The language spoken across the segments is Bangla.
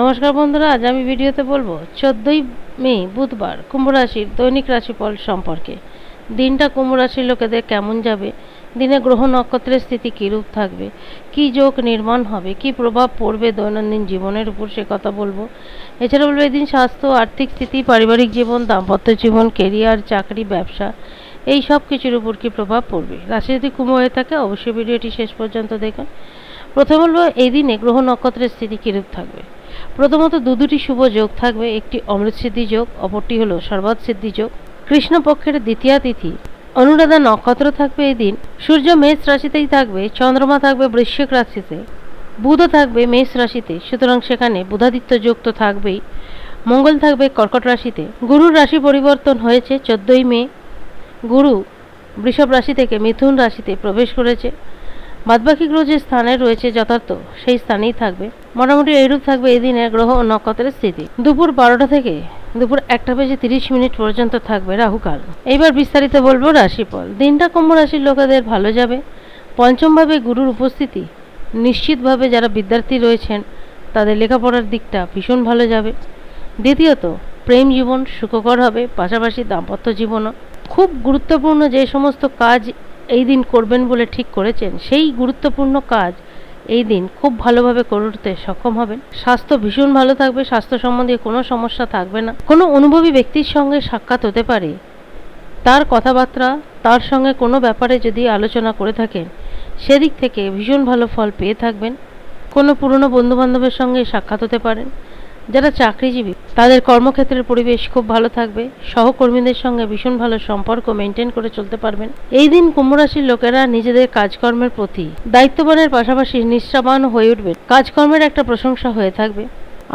নমস্কার বন্ধুরা, আজ আমি ভিডিওতে বলব, চোদ্দোই মে, বুধবার, কুম্ভ রাশির দৈনিক রাশিফল সম্পর্কে। দিনটা কুম্ভ রাশির লোকেদের কেমন যাবে? দিনে গ্রহ নক্ষত্রের স্থিতি কীরূপ থাকবে? কী যোগ নির্মাণ হবে? কী প্রভাব পড়বে দৈনন্দিন জীবনের উপর? সে কথা বলব। এছাড়া বলব, এদিন স্বাস্থ্য, আর্থিক স্থিতি, পারিবারিক জীবন, দাম্পত্য জীবন, কেরিয়ার, চাকরি, ব্যবসা, এই সব কিছুর উপর কী প্রভাব পড়বে? রাশি যদি কুম্ভ হয়ে থাকে, অবশ্যই ভিডিওটি শেষ পর্যন্ত দেখুন। প্রথম বলব এই দিনে গ্রহ নক্ষত্রের স্থিতি কীরূপ থাকবে? প্রথমত দু দুটি শুভ যোগ থাকবে, একটি অমৃত সিদ্ধি যোগ, অপরটি হলো সর্বাত সিদ্ধি যোগ। কৃষ্ণপক্ষের দ্বিতীয়া তিথি, অনুরাধা নক্ষত্র থাকবে এই দিন। সূর্য মেষ রাশিতেই থাকবে, চন্দ্রমা থাকবে বৃশ্চিক রাশিতে বুধও থাকবে মেষ রাশিতে, সুতরাং সেখানে বুধাদিত্য যোগ তো থাকবেই। মঙ্গল থাকবে কর্কট রাশিতে। গুরুর রাশি পরিবর্তন হয়েছে, চোদ্দোই মে। গুরু বৃষভ রাশি থেকে মিথুন রাশিতে প্রবেশ করেছে। বাদবাকি গ্রহ যে স্থানে রয়েছে যথার্থ, সেই স্থানেই থাকবে। মোটামুটি এইরূপ থাকবে এই দিনের গ্রহ ও নক্ষত্রের স্থিতি। দুপুর বারোটা থেকে দুপুর একটা বেজে তিরিশ মিনিট পর্যন্ত থাকবে রাহুকাল। এইবার বিস্তারিত বলব রাশিফল। দিনটা কুম্ভ রাশির লোকেদের ভালো যাবে। পঞ্চমভাবে গুরুর উপস্থিতি। নিশ্চিতভাবে যারা বিদ্যার্থী রয়েছেন, তাদের লেখাপড়ার দিকটা ভীষণ ভালো যাবে। দ্বিতীয়ত, প্রেম জীবন সুখকর হবে, পাশাপাশি দাম্পত্য জীবনও। খুব গুরুত্বপূর্ণ যে সমস্ত কাজ এই দিন করবেন বলে ঠিক করেছেন, সেই গুরুত্বপূর্ণ কাজ এই দিন খুব ভালোভাবে করে উঠতে সক্ষম হবেন। স্বাস্থ্য ভীষণ ভালো থাকবে, স্বাস্থ্য সম্বন্ধে কোনো সমস্যা থাকবে না। কোনো অনুভবী ব্যক্তির সঙ্গে সাক্ষাৎ হতে পারে। তার কথাবার্তা, তার সঙ্গে কোনো ব্যাপারে যদি আলোচনা করে থাকেন, সেদিক থেকে ভীষণ ভালো ফল পেয়ে থাকবেন। কোনো পুরনো বন্ধুবান্ধবের সঙ্গে সাক্ষাৎ হতে পারেন। যারা চাকরিজীবী, তাদের কর্মক্ষেত্রের পরিবেশ খুব ভালো থাকবে। সহকর্মীদের সঙ্গে ভীষণ ভালো সম্পর্ক মেনটেন করে চলতে পারবেন। এই দিন কুম্ভরাশির লোকেরা নিজেদের কাজকর্মের প্রতি দায়িত্ববানের পাশাপাশি নিষ্ঠাবান হয়ে উঠবে কাজকর্মের একটা প্রশংসা হয়ে থাকবে।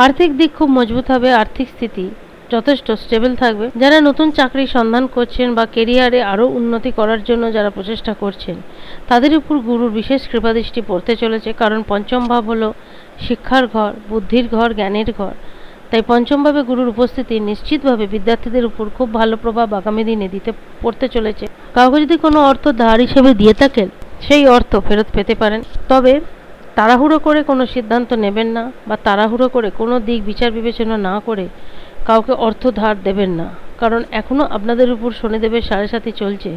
আর্থিক দিক খুব মজবুত হবে, আর্থিক স্থিতি যথেষ্ট স্টেবল থাকবে। যারা নতুন চাকরির সন্ধান করছেন বা কেরিয়ারে আরও উন্নতি করার জন্য যারা প্রচেষ্টা করছেন, তাদের উপর গুরুর বিশেষ কৃপাদৃষ্টি পড়তে চলেছে। কারণ পঞ্চম ভাব হলো শিক্ষার ঘর, বুদ্ধির ঘর, জ্ঞানের ঘর। তাই পঞ্চমভাবে গুরুর উপস্থিতি নিশ্চিতভাবে বিদ্যার্থীদের উপর খুব ভালো প্রভাব আগামী দিনে দিতে পড়তে চলেছে। কাউকে যদি কোনো অর্থ ধার হিসেবে দিয়ে থাকেন, সেই অর্থ ফেরত পেতে পারেন। তবে তাড়াহুড়ো করে কোনো সিদ্ধান্ত নেবেন না বা তাড়াহুড়ো করে কোনো দিক বিচার বিবেচনা না করে কাউকে অর্থ ধার দেবেন না। কারণ এখনও আপনাদের উপর শনিদেবের সাড়ে সাথে চলছে।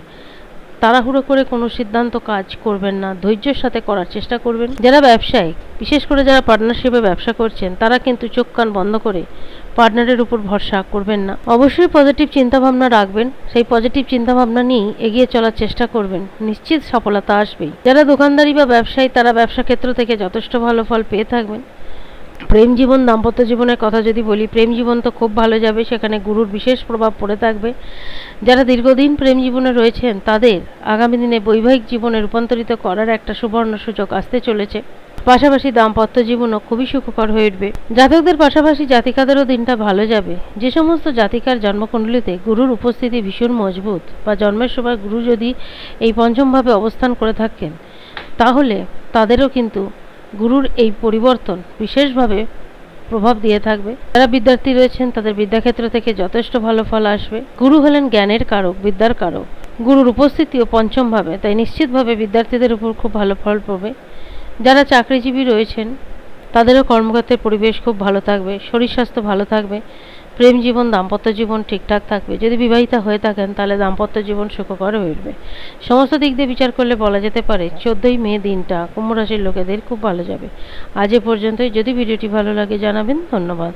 তাড়াহুড়ো করে কোনো সিদ্ধান্ত কাজ করবেন না। ধৈর্যের সাথে করার চেষ্টা করবেন। যারা ব্যবসায়িক, বিশেষ করে যারা পার্টনারশিপে ব্যবসা করছেন, তারা কিন্তু চোখ কান বন্ধ করে পার্টনারের উপর ভরসা করবেন না। অবশ্যই পজিটিভ চিন্তাভাবনা রাখবেন। সেই পজিটিভ চিন্তাভাবনা নিয়েই এগিয়ে চলার চেষ্টা করবেন। নিশ্চিত সফলতা আসবেই। যারা দোকানদারি বা ব্যবসায়ী, তারা ব্যবসা ক্ষেত্র থেকে যথেষ্ট ভালো ফল পেয়ে থাকবেন। প্রেম জীবন, দাম্পত্য জীবনের কথা যদি বলি, প্রেম জীবন তো খুব ভালো যাবে, সেখানে গুরুর বিশেষ প্রভাব পড়ে থাকবে। যারা দীর্ঘদিন প্রেম জীবনে রয়েছেন, তাদের আগামী দিনে বৈবাহিক জীবনে রূপান্তরিত করার একটা সুবর্ণ সুযোগ আসতে চলেছে। পাশাপাশি দাম্পত্য জীবনও খুবই সুখকর হয়ে উঠবে। জাতকদের পাশাপাশি জাতিকাদেরও দিনটা ভালো যাবে। যে সমস্ত জাতিকার জন্মকুণ্ডলিতে গুরুর উপস্থিতি ভীষণ মজবুত, বা জন্মের সময় গুরু যদি এই পঞ্চমভাবে অবস্থান করে থাকেন, তাহলে তাদেরও কিন্তু গুরুর এই পরিবর্তন বিশেষভাবে প্রভাব দিয়ে থাকবে। যারা বিদ্যার্থী রয়েছেন, তাদের বিদ্যাক্ষেত্র থেকে যথেষ্ট ভালো ফল আসবে। গুরু হলেন জ্ঞানের কারক, বিদ্যার কারক। গুরুর উপস্থিতিও পঞ্চমভাবে, তাই নিশ্চিতভাবে বিদ্যার্থীদের উপর খুব ভালো ফল পড়বে। যারা চাকরিজীবী রয়েছেন তাদেরও কর্মক্ষেত্রের পরিবেশ খুব ভালো থাকবে, শরীর স্বাস্থ্য ভালো থাকবে, প্রেম জীবন, দাম্পত্য জীবন ঠিকঠাক থাকবে। যদি বিবাহিতা হয়ে থাকেন, তাহলে দাম্পত্য জীবন সুখকর হয়ে উঠবে। সমস্ত দিক দিয়ে বিচার করলে বলা যেতে পারে, চোদ্দোই মে দিনটা কুম্ভ রাশির লোকেদের খুব ভালো যাবে। আজ এ পর্যন্তই। যদি ভিডিওটি ভালো লাগে জানাবেন, ধন্যবাদ।